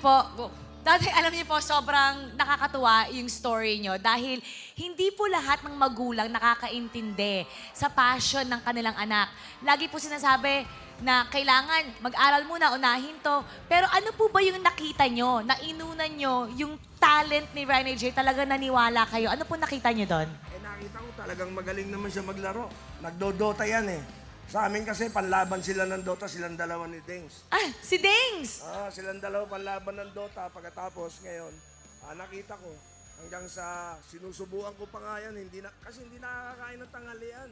po, dati alam niyo po, sobrang nakakatuwa yung story niyo dahil hindi po lahat ng magulang nakakaintindi sa passion ng kanilang anak. Lagi po sinasabi na kailangan mag-aral muna, unahin to. Pero ano po ba yung nakita nyo, na inunan nyo, yung talent ni Rene J, talaga naniwala kayo? Ano po nakita nyo doon? Eh nakita ko talagang magaling naman siya maglaro. Nagdodota yan eh. Sa amin kasi panlaban sila ng Dota, silang dalawa ni Dengs. Ah, si Dings! Ah, silang dalawa panlaban ng Dota. Pagkatapos ngayon, ah, nakita ko hanggang sa sinusubuan ko pa nga yan, hindi na, kasi hindi nakakakain ng tanghalian.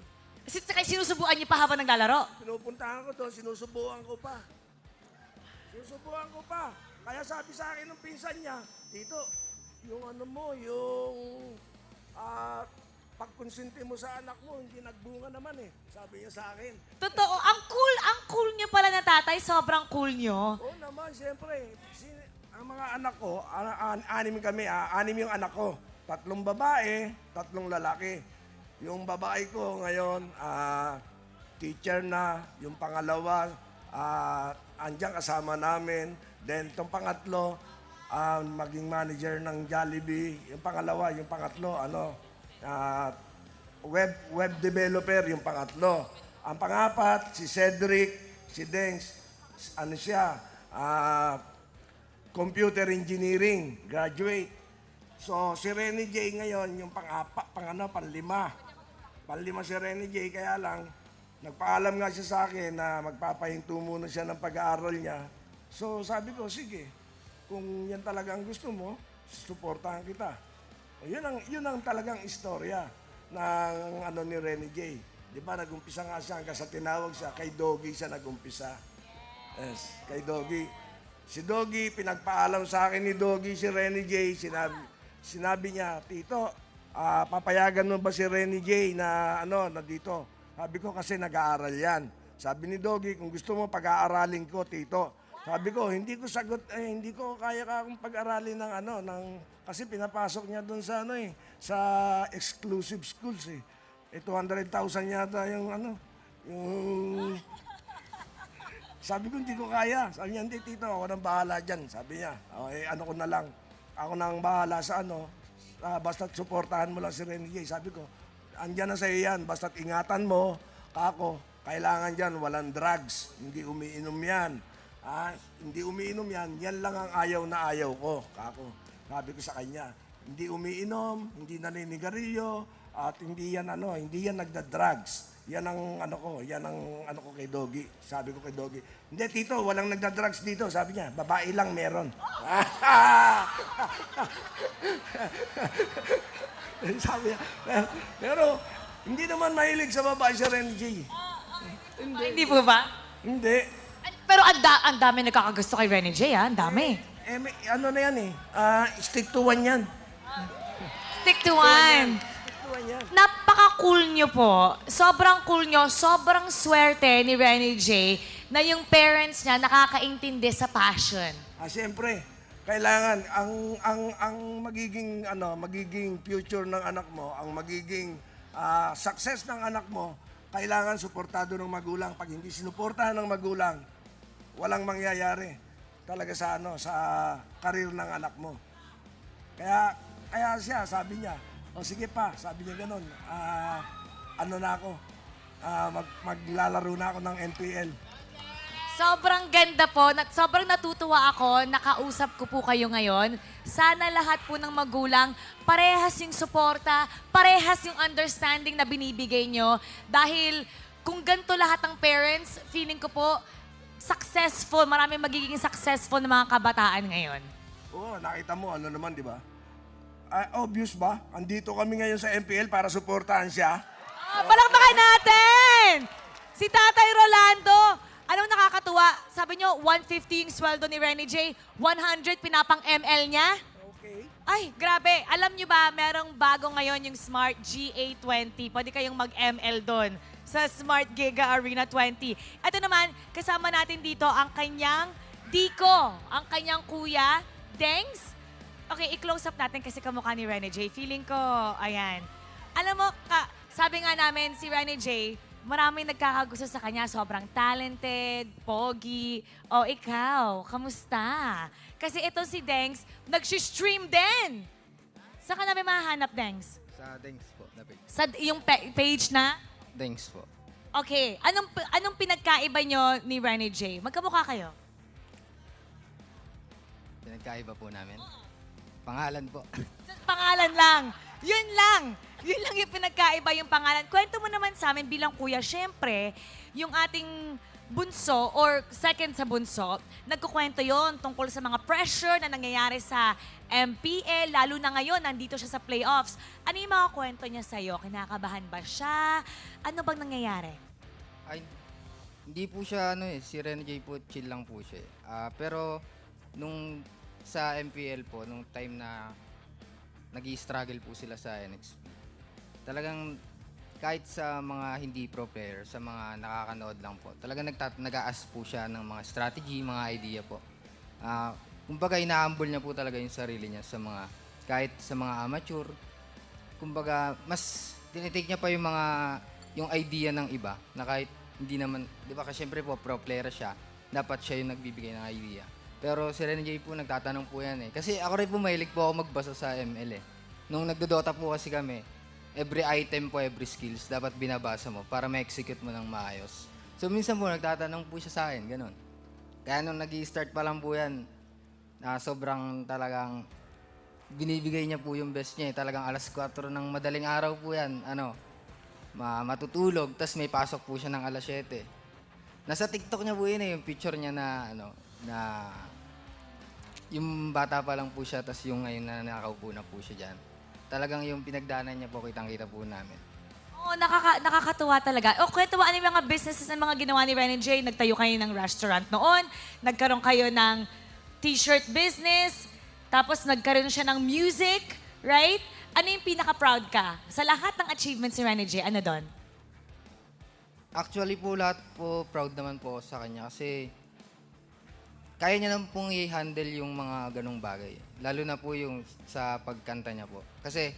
Si, kaya sinusubuan niyo pa habang naglalaro? Pinupuntahan ko doon, sinusubuan ko pa. Sinusubuan ko pa. Kaya sabi sa akin ng pinsan niya, Tito, yung ano mo, yung ah, pagkonsinti mo sa anak mo, hindi nagbunga naman eh. Sabi niya sa akin. Totoo, ang cool, ang cool niyo pala na tatay, sobrang cool niyo. Oo naman, siyempre. Si, ang mga anak ko, an- an- anim kami, ah, anim yung anak ko. Tatlong babae, tatlong lalaki. Yung babae ko ngayon, ah, teacher na. Yung pangalawa, ah, andyan kasama namin. Then, itong pangatlo, ah, maging manager ng Jollibee. Yung pangalawa, yung pangatlo, ano, ah, web web developer yung pangatlo. Ang pangapat, si Cedric, si Dengs, ano siya, ah, computer engineering, graduate. So, si Rene J ngayon, yung pang-apa, pang ano, panlima. Panlima si Rene J, kaya lang, nagpaalam nga siya sa akin na magpapahinto muna siya ng pag-aaral niya. So, sabi ko, sige, kung yan talaga ang gusto mo, suportahan kita. O, yun ang, yun ang talagang istorya ng ano ni Rene J. Di ba, nag-umpisa nga siya hanggang sa tinawag siya, kay Doggy siya nag-umpisa. Yes, kay Doggy. Si Doggy, pinagpaalam sa akin ni Doggy si Renny J. Sinabi, sinabi niya, Tito, ah, papayagan mo ba si Renny J na ano, na dito? Sabi ko kasi nag-aaral yan. Sabi ni Doggy, kung gusto mo pag-aaralin ko, Tito. Sabi ko, hindi ko sagot, eh, hindi ko kaya ka akong pag-aralin ng ano, ng, kasi pinapasok niya doon sa ano eh, sa exclusive schools eh. Eh, 200,000 yata yung ano, yung sabi ko, hindi ko kaya. Sabi niya, hindi, tito, ako nang bahala dyan. Sabi niya, "O, eh, ano ko na lang. Ako nang bahala sa ano. Ah, basta't suportahan mo lang si J. Sabi ko, andyan na sa'yo yan. Basta't ingatan mo, kako, kailangan dyan, walang drugs. Hindi umiinom yan. Ah, hindi umiinom yan. Yan lang ang ayaw na ayaw ko, kako. Sabi ko sa kanya, hindi umiinom, hindi naninigarilyo, at hindi yan ano, hindi yan nagda-drugs. Yan ang ano ko, yan ang ano ko kay Doggy. Sabi ko kay Doggy, hindi tito, walang nagda-drugs dito. Sabi niya, babae lang meron. Sabi niya, pero, pero hindi naman mahilig sa babae si Ren J. Hindi. Hindi po ba? Hindi. Ang, da- ang dami nagkakagusto kay Rene J, ah. Ang dami. Eh, may- ano na yan eh, ah, stick to one yan. Stick to one. Stick to one yan. Napaka-cool nyo po. Sobrang cool nyo. Sobrang swerte ni Rene J na yung parents niya nakakaintindi sa passion. Ah, siyempre, kailangan ang ang ang magiging ano, magiging future ng anak mo, ang magiging ah, success ng anak mo, kailangan suportado ng magulang. Pag hindi sinuportahan ng magulang, walang mangyayari talaga sa ano sa karir ng anak mo. Kaya kaya siya sabi niya, "O sige pa," sabi niya ganun. "Ah, ano na ako? Ah, mag, maglalaro na ako ng NPL." Sobrang ganda po. Nat- sobrang natutuwa ako. Nakausap ko po kayo ngayon. Sana lahat po ng magulang, parehas yung suporta, parehas yung understanding na binibigay nyo. Dahil kung ganito lahat ng parents, feeling ko po, successful, marami magiging successful ng mga kabataan ngayon. Oo, nakita mo, ano naman, di ba? Ah, obvious ba? Andito kami ngayon sa MPL para suportahan siya. Ah, palakpakan natin! Si Tatay Rolando. Anong nakakatuwa? Sabi nyo, 150 yung sweldo ni Renny J. 100 pinapang ML niya. Okay. Ay, grabe. Alam nyo ba, merong bago ngayon yung Smart GA20. Pwede kayong mag-ML doon sa Smart Giga Arena 20. Ito naman, kasama natin dito ang kanyang Diko, ang kanyang kuya, Dengs. Okay, i-close up natin kasi kamukha ni Rene J. Feeling ko, ayan. Alam mo, ka, sabi nga namin si Rene J, Maraming nagkakagusto sa kanya. Sobrang talented, pogi. O ikaw, kamusta? Kasi ito si Dengs, nag-stream din. Saan ka namin mahanap, Dengs? Sa Dengs po, na page. Sa yung page na? Dengs po. Okay. Anong anong pinagkaiba nyo ni Renny J? Magkamukha kayo? Pinagkaiba po namin. Pangalan po. Pangalan lang. Yun lang. Yun lang yung pinagkaiba yung pangalan. Kwento mo naman sa amin bilang kuya, syempre, yung ating bunso or second sa bunso, nagkukwento yon tungkol sa mga pressure na nangyayari sa MPL, lalo na ngayon, nandito siya sa playoffs. Ano yung mga kwento niya sa'yo? Kinakabahan ba siya? Ano bang nangyayari? Ay, hindi po siya ano eh, si Ren J po, chill lang po siya. eh. Ah, pero nung sa MPL po, nung time na nag struggle po sila sa NXP, talagang kahit sa mga hindi pro player, sa mga nakakanood lang po, talagang nagtat nag-aas po siya ng mga strategy, mga idea po. Ah, kumbaga ina-humble niya po talaga yung sarili niya sa mga kahit sa mga amateur. Kumbaga mas tinitake niya pa yung mga yung idea ng iba na kahit hindi naman, 'di ba kasi syempre po pro player siya, dapat siya yung nagbibigay ng idea. Pero si Ren J po nagtatanong po yan eh. Kasi ako rin po mahilig po ako magbasa sa ML eh. Nung nagdodota po kasi kami, every item po, every skills, dapat binabasa mo para ma-execute mo ng maayos. So minsan po nagtatanong po siya sa akin, ganun. Kaya nung nag start pa lang po yan, na sobrang talagang binibigay niya po yung best niya. eh. Talagang alas 4 ng madaling araw po yan. Ano, ma matutulog, tapos may pasok po siya ng alas 7. Nasa TikTok niya po yun eh, yung picture niya na, ano, na yung bata pa lang po siya, tapos yung ngayon na nakaupo na po siya dyan. Talagang yung pinagdaanan niya po, kitang-kita po namin. Oo, nakaka- nakakatuwa talaga. O, ano yung mga businesses na mga ginawa ni Ren and Jay? Nagtayo kayo ng restaurant noon, nagkaroon kayo ng t-shirt business, tapos nagkaroon siya ng music, right? Ano yung pinaka-proud ka? Sa lahat ng achievements ni Ren and Jay, ano doon? Actually po, lahat po proud naman po ako sa kanya kasi kaya niya naman pong i-handle yung mga ganong bagay. Lalo na po yung sa pagkanta niya po. Kasi,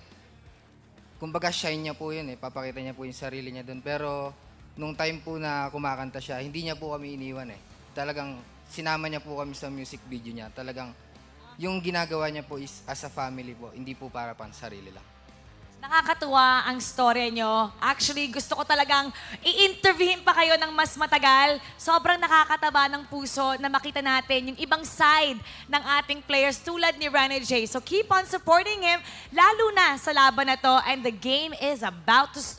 kumbaga shine niya po yun eh. Papakita niya po yung sarili niya doon. Pero, nung time po na kumakanta siya, hindi niya po kami iniwan eh. Talagang sinama niya po kami sa music video niya. Talagang yung ginagawa niya po is as a family po, hindi po para pang sarili lang. Nakakatuwa ang story nyo. Actually, gusto ko talagang i-interviewin pa kayo ng mas matagal. Sobrang nakakataba ng puso na makita natin yung ibang side ng ating players tulad ni Rana J. So keep on supporting him, lalo na sa laban na to. And the game is about to start.